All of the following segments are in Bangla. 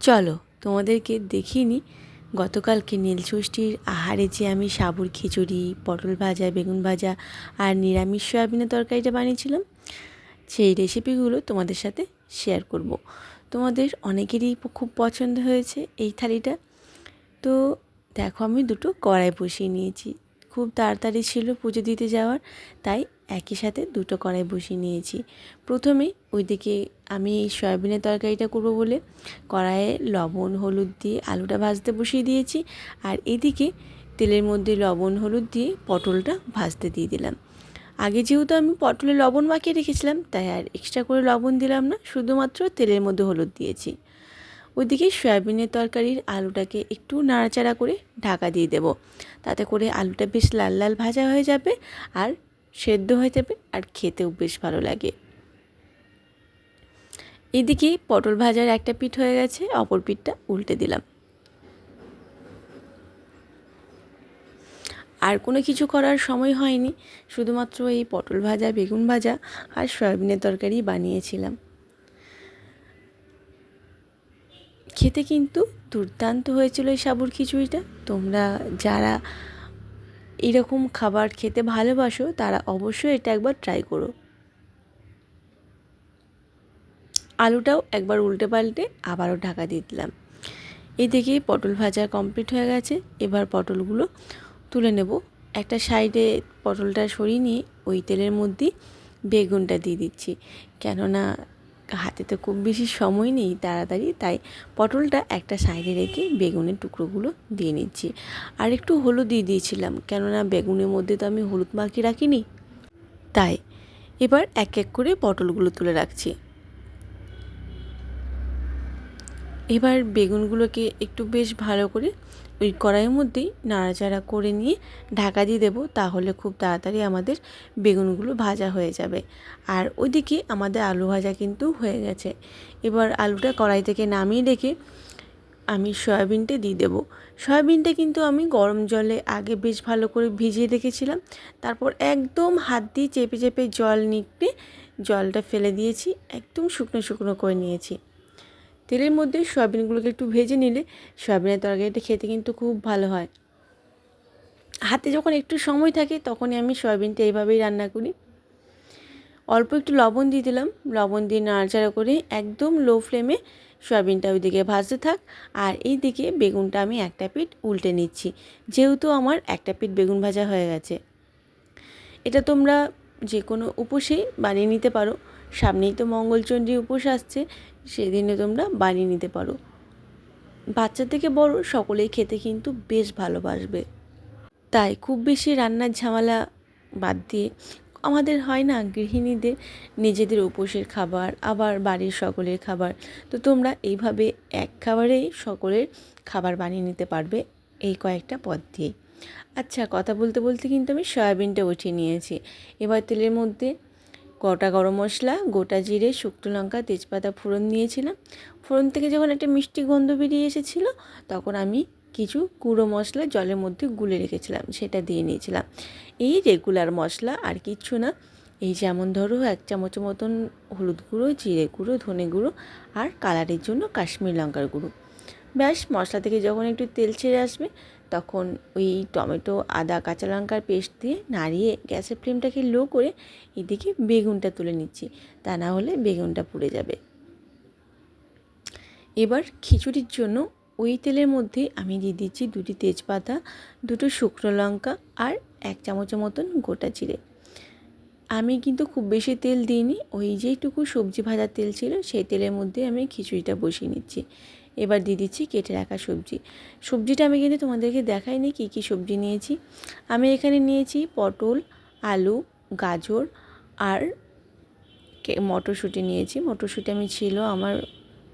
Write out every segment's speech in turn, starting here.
চলো, তোমাদেরকে দেখিনি গতকালকে নীলষষ্ঠীর আহারে যে আমি সাবুর খিচুড়ি, পটল ভাজা, বেগুন ভাজা আর নিরামিষ সয়াবিনের তরকারিটা বানিয়েছিলাম, সেই রেসিপিগুলো তোমাদের সাথে শেয়ার করব। তোমাদের অনেকেরই খুব পছন্দ হয়েছে এই থালিটা। তো দেখো, আমি দুটো কড়াই বসিয়ে নিয়েছি। খুব তাড়াতাড়ি ছিল পুজো দিতে যাওয়ার, তাই একই সাথে দুটো কড়াই বসিয়ে নিয়েছি। প্রথমে ওইদিকে আমি এই সয়াবিনের তরকারিটা করব বলে কড়াইয়ে লবণ, হলুদ দিয়ে আলুটা ভাজতে বসিয়ে দিয়েছি আর এদিকে তেলের মধ্যে লবণ, হলুদ দিয়ে পটলটা ভাজতে দিয়ে দিলাম। আগে যেহেতু আমি পটলে লবণ মাখিয়ে রেখেছিলাম, তাই আর এক্সট্রা করে লবণ দিলাম না, শুধুমাত্র তেলের মধ্যে হলুদ দিয়েছি। ওইদিকে সয়াবিনের তরকারির আলুটাকে একটু নাড়াচাড়া করে ঢাকা দিয়ে দেব। তাতে করে আলুটা বেশ লাল লাল ভাজা হয়ে যাবে আর সেদ্ধ হয়ে যাবে আর খেতেও বেশ ভালো লাগে। এদিকে পটল ভাজার একটা পিঠ হয়ে গেছে, অপর পিঠটা উল্টে দিলাম। আর কোনো কিছু করার সময় হয়নি, শুধুমাত্র এই পটল ভাজা, বেগুন ভাজা আর সয়াবিনের তরকারি বানিয়েছিলাম। খেতে কিন্তু দুর্দান্ত হয়েছিল এই সাবুর খিচুড়িটা। তোমরা যারা এরকম খাবার খেতে ভালোবাসো, তারা অবশ্যই এটা একবার ট্রাই করো। আলুটাও একবার উল্টে পাল্টে আবারও ঢাকা দিয়ে দিলাম। এদিকে পটল ভাজা কমপ্লিট হয়ে গেছে। এবার পটলগুলো তুলে নেব। একটা সাইডে পটলটা সরিয়ে নিয়ে ওই তেলের মধ্যে বেগুনটা দিয়ে দিচ্ছি। কেননা হাতে তো খুব বেশি সময় নেই তাড়াতাড়ি, তাই পটলটা একটা সাইডে রেখে বেগুনের টুকরোগুলো দিয়ে নিচ্ছি। আর একটু হলুদ দিয়ে দিয়েছিলাম, কেননা বেগুনের মধ্যে তো আমি হলুদ মাখিয়ে রাখিনি। তাই এবার এক এক করে পটলগুলো তুলে রাখছি। এবার বেগুনগুলোকে একটু বেশ ভালো করে ওই কড়াইয়ের মধ্যেই নাড়াচাড়া করে নিয়ে ঢাকা দিয়ে দেবো, তাহলে খুব তাড়াতাড়ি আমাদের বেগুনগুলো ভাজা হয়ে যাবে। আর ওইদিকে আমাদের আলু ভাজা কিন্তু হয়ে গেছে। এবার আলুটা কড়াই থেকে নামিয়ে রেখে আমি সয়াবিনটা দিয়ে দেবো। সয়াবিনটা কিন্তু আমি গরম জলে আগে বেশ ভালো করে ভিজিয়ে রেখেছিলাম, তারপর একদম হাত দিয়ে চেপে চেপে জল নিকড়ে জলটা ফেলে দিয়েছি, একদম শুকনো শুকনো করে নিয়েছি। তেলের মধ্যে সয়াবিনগুলোকে একটু ভেজে নিলে সয়াবিনের তরকারিটা খেতে কিন্তু খুব ভালো হয়। হাতে যখন একটু সময় থাকে তখনই আমি সয়াবিনটা এইভাবেই রান্না করি। অল্প একটু লবণ দিয়ে দিলাম। লবণ দিয়ে নাড়াচাড়া করে একদম লো ফ্লেমে সয়াবিনটা ওইদিকে ভাজতে থাক। আর এই দিকে বেগুনটা আমি একটা পিঠ উল্টে নিচ্ছি। যেহেতু আমার একটা পিঠ বেগুন ভাজা হয়ে গেছে। এটা তোমরা যে কোনো উপসেই বানিয়ে নিতে পারো। সামনেই তো মঙ্গলচণ্ডী উপোস আসছে সেদিনে তোমরা বানিয়ে নিতে পারো। বাচ্চা থেকে বড় সকলেই খেতে কিন্তু বেশ ভালোবাসবে। তাই খুব বেশি রান্নার ঝামেলা বাদ দিয়ে আমাদের হয় না গৃহিণীদের নিজেদের উপোসের খাবার, আবার বাড়ির সকলের খাবার। তো তোমরা এইভাবে এক খাবারেই সকলের খাবার বানিয়ে নিতে পারবে এই কয়েকটা পদ দিয়ে। আচ্ছা কথা বলতে বলতে কিন্তু আমি সয়াবিনটা উঠিয়ে নিয়েছি। এবার তেলের মধ্যে গোটা গরম মশলা, গোটা জিরে, শুকনো লঙ্কা, তেজপাতা ফোড়ন দিয়েছিলাম। ফোড়ন থেকে যখন একটা মিষ্টি গন্ধ বেরিয়ে এসেছিল, তখন আমি কিছু গুঁড়ো মশলা জলের মধ্যে গুলে রেখেছিলাম, সেটা দিয়ে নিয়েছিলাম। এই রেগুলার মশলা আর কিচ্ছু না। এই যেমন ধরো, এক চামচ মতন হলুদ গুঁড়ো, জিরে গুঁড়ো, ধনে গুঁড়ো আর কালারের জন্য কাশ্মীর লঙ্কার গুঁড়ো। ব্যাস, মশলা থেকে যখন একটু তেল ছেড়ে আসবে তখন ওই টমেটো, আদা, কাঁচা লঙ্কার পেস্ট দিয়ে নাড়িয়ে গ্যাসের ফ্লেমটাকে লো করে এদিকে বেগুনটা তুলে নিচ্ছি। তা না হলে বেগুনটা পুড়ে যাবে। এবার খিচুড়ির জন্য ওই তেলের মধ্যে আমি দিয়ে দিচ্ছি দুটি তেজপাতা, দুটো শুকনো লঙ্কা আর এক চামচের মতন গোটা জিরে। আমি কিন্তু খুব বেশি তেল দিইনি, ওই যেইটুকু সবজি ভাজার তেল ছিল সেই তেলের মধ্যে আমি খিচুড়িটা বসিয়ে নিচ্ছি। এবার দিয়ে দিচ্ছি কেটে রাখা সবজি। সবজিটা আমি কিন্তু তোমাদেরকে দেখাইনি কী কী সবজি নিয়েছি। আমি এখানে নিয়েছি পটল, আলু, গাজর আর মটরশুঁটি নিয়েছি। মটরশুঁটি আমি ছিল আমার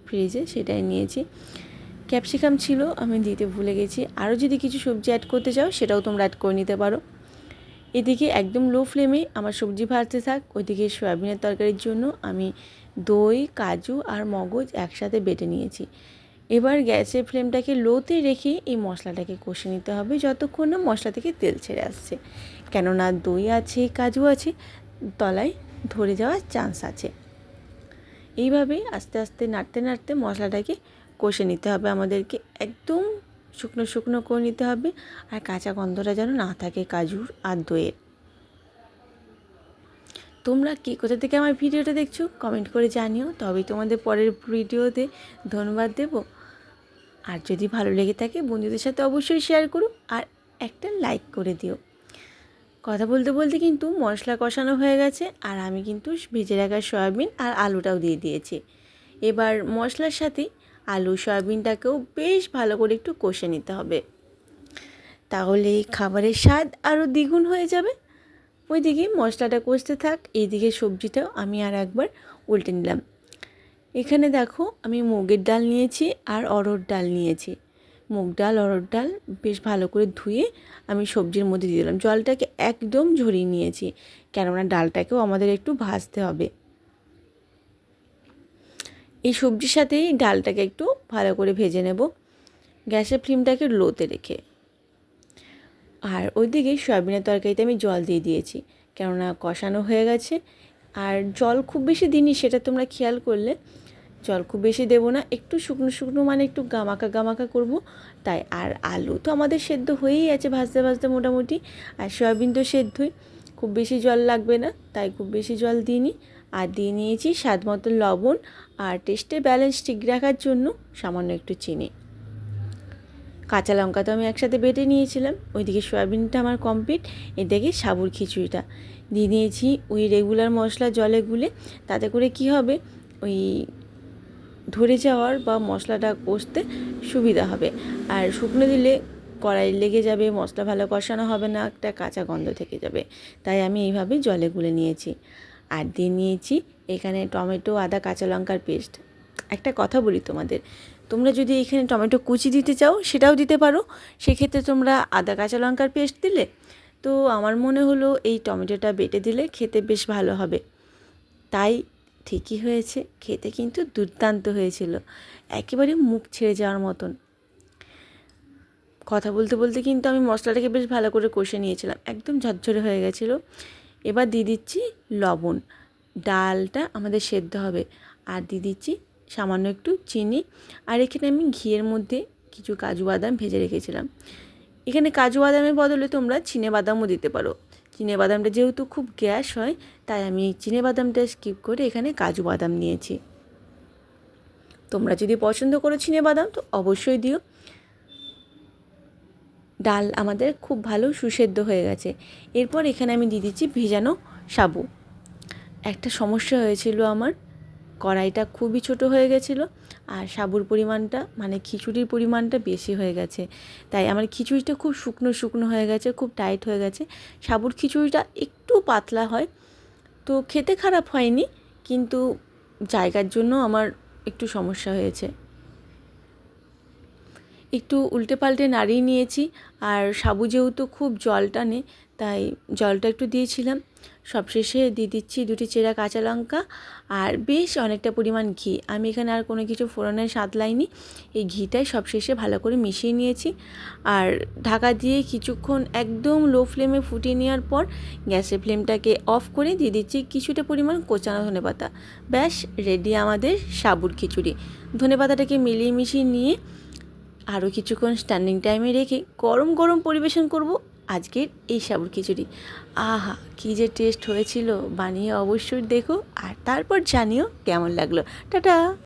ফ্রিজে সেটাই নিয়েছি। ক্যাপসিকাম ছিল, আমি দিতে ভুলে গেছি। আরও যদি কিছু সবজি অ্যাড করতে চাও, সেটাও তোমরা অ্যাড করে নিতে পারো। এদিকে একদম লো ফ্লেমে আমার সবজি ভাজতে থাক। ওইদিকে সয়াবিনের তরকারির জন্য আমি দই, কাজু আর মগজ একসাথে বেটে নিয়েছি। এবার গ্যাসের ফ্লেমটাকে লোতে রেখে এই মশলাটাকে কষে নিতে হবে যতক্ষণ না মশলা থেকে তেল ছেড়ে আসছে। কেননা দই আছে, কাজু আছে, তলায় ধরে যাওয়ার চান্স আছে। এইভাবেই আস্তে আস্তে, নাড়তে নাড়তে মশলাটাকে কষে নিতে হবে। আমাদেরকে একদম শুকনো শুকনো করে নিতে হবে আর কাঁচা গন্ধটা যেন না থাকে কাজুর আর দইয়ের। তোমরা কি কোথা থেকে আমার ভিডিওটা দেখছ? কমেন্ট করে জানিও। তবেই তোমাদের পরের ভিডিওতে ধন্যবাদ দেব। আর যদি ভালো লেগে থাকে, বন্ধুদের সাথে অবশ্যই শেয়ার করো আর একটা লাইক করে দিও। কথা বলতে বলতে কিন্তু মশলা কষানো হয়ে গেছে আর আমি কিন্তু ভেজে রাখা সয়াবিন আর আলুটাও দিয়ে দিয়েছি। এবার মশলার সাথে আলু সয়াবিনটাকেও বেশ ভালো করে একটু কষে নিতে হবে। তাহলে খাবারের স্বাদ আরও দ্বিগুণ হয়ে যাবে। ওইদিকে মশলাটা কষতে থাক, এইদিকে সবজিটাও আমি আর একবার উল্টে নিলাম। এখানে দেখো আমি মুগের ডাল নিয়েছি আর অরহর ডাল নিয়েছি। মুগ ডাল, অরহর ডাল বেশ ভালো করে ধুয়ে আমি সবজির মধ্যে দিয়ে দিলাম। জলটাকে একদম ঝরিয়ে নিয়েছি, কেননা ডালটাকেও আমাদের একটু ভাজতে হবে। এই সবজির সাথেই ডালটাকে একটু ভালো করে ভেজে নেব। গ্যাসের ফ্লেমটাকে লোতে রেখে। আর ওইদিকে সয়াবিনের তরকারিতে আমি জল দিয়ে দিয়েছি, কেননা কষানো হয়ে গেছে। আর জল খুব বেশি দিনই সেটা তোমরা খেয়াল করলে। জল খুব বেশি দেবো না, একটু শুকনো শুকনো মানে একটু গামাকা গামাকা করব। তাই আর আলু তো আমাদের সেদ্ধ হয়েই আছে ভাজতে ভাজতে মোটামুটি, আর সয়াবিন তো সেদ্ধই। খুব বেশি জল লাগবে না, তাই খুব বেশি জল দিইনি। আর দিয়ে নিয়েছি স্বাদ মতো লবণ আর টেস্টে ব্যালেন্স ঠিক রাখার জন্য সামান্য একটু চিনি। কাঁচা লঙ্কা তো আমি একসাথে বেটে নিয়েছিলাম, ওইদিকে সয়াবিনটা আমার কমপ্লিট এদিকে সাবুর খিচুড়িটা। দিয়ে নিয়েছি ওই রেগুলার মশলা জলে গুলে, তাতে করে কি হবে, ওই ধরে যাওয়ার বা মশলাটা কষতে সুবিধা হবে। আর শুকনো দিলে কড়াই লেগে যাবে, মশলা ভালো কষানো হবে না, একটা কাঁচা গন্ধ থেকে যাবে। তাই আমি এইভাবে জলে গুলে নিয়েছি। আর দিয়ে নিয়েছি এখানে টমেটো, আদা, কাঁচা লঙ্কার পেস্ট। একটা কথা বলি তোমাদের, তোমরা যদি এখানে টমেটো কুচি দিতে চাও সেটাও দিতে পারো। সেক্ষেত্রে তোমরা আদা, কাঁচা লঙ্কার পেস্ট দিলে তো আমার মনে হলো এই টমেটোটা বেটে দিলে খেতে বেশ ভালো হবে। তাই ঠিকই হয়েছে, খেতে কিন্তু দুর্দান্ত হয়েছিল। একেবারে মুখ ছেড়ে যাওয়ার মতন। কথা বলতে বলতে কিন্তু আমি মশলাটাকে বেশ ভালো করে কষে নিয়েছিলাম। একদম ঝরঝরে হয়ে গেছিল। এবার দিয়ে দিচ্ছি লবণ। ডালটা আমাদের সেদ্ধ হবে। আর দিয়ে দিচ্ছি সামান্য একটু চিনি। আর এখানে আমি ঘিয়ের মধ্যে কিছু কাজু বাদাম ভেজে রেখেছিলাম। এখানে কাজু বাদামের বদলে তোমরা চিনে বাদামও দিতে পারো। বাদামটা যেহেতু খুব গ্যাস হয়, তাই আমি বাদামটা স্কিপ করে এখানে কাজু বাদাম নিয়েছি। তোমরা যদি পছন্দ করো বাদাম তো অবশ্যই দিও। ডাল আমাদের খুব ভালো সুসেদ্ধ হয়ে গেছে। এরপর এখানে আমি দিয়ে দিচ্ছি ভেজানো সাবু। একটা সমস্যা হয়েছিল আমার, কড়াইটা খুবই ছোট হয়ে গেছিল আর সাবুর পরিমাণটা মানে খিচুড়ির পরিমাণটা বেশি হয়ে গেছে। তাই আমার খিচুড়িটা খুব শুকনো শুকনো হয়ে গেছে, খুব টাইট হয়ে গেছে। সাবুর খিচুড়িটা একটু পাতলা হয়, তো খেতে খারাপ হয়নি, কিন্তু জায়গার জন্য আমার একটু সমস্যা হয়েছে। একটু উল্টে পাল্টে নাড়িয়ে নিয়েছি, আর সাবু যেহেতু খুব জল টানে তাই জলটা একটু দিয়েছিলাম। সবশেষে দিয়ে দিচ্ছি দুটি চেরা কাঁচা লঙ্কা আর বেশ অনেকটা পরিমাণ ঘি। আমি এখানে আর কোনো কিছু ফোড়নের স্বাদ লাইনি। এই ঘিটাই সবশেষে ভালো করে মিশিয়ে নিয়েছি। আর ঢাকা দিয়ে কিছুক্ষণ একদম লো ফ্লেমে ফুটিয়ে নেওয়ার পর গ্যাসের ফ্লেমটাকে অফ করে দিয়ে দিচ্ছি কিছুটা পরিমাণ কোচানো ধনে পাতা ব্যাস রেডি আমাদের সাবুর খিচুড়ি। ধনে পাতাটাকে মিলিয়ে মিশিয়ে নিয়ে আরও কিছুক্ষণ স্ট্যান্ডিং টাইমে রেখে গরম গরম পরিবেশন করব। আজকের এই সাবুর খিচুড়ি। আহা, কী যে টেস্ট হয়েছিল। বানিয়ে অবশ্যই দেখো। আর তারপর জানিও কেমন লাগল। টাটা!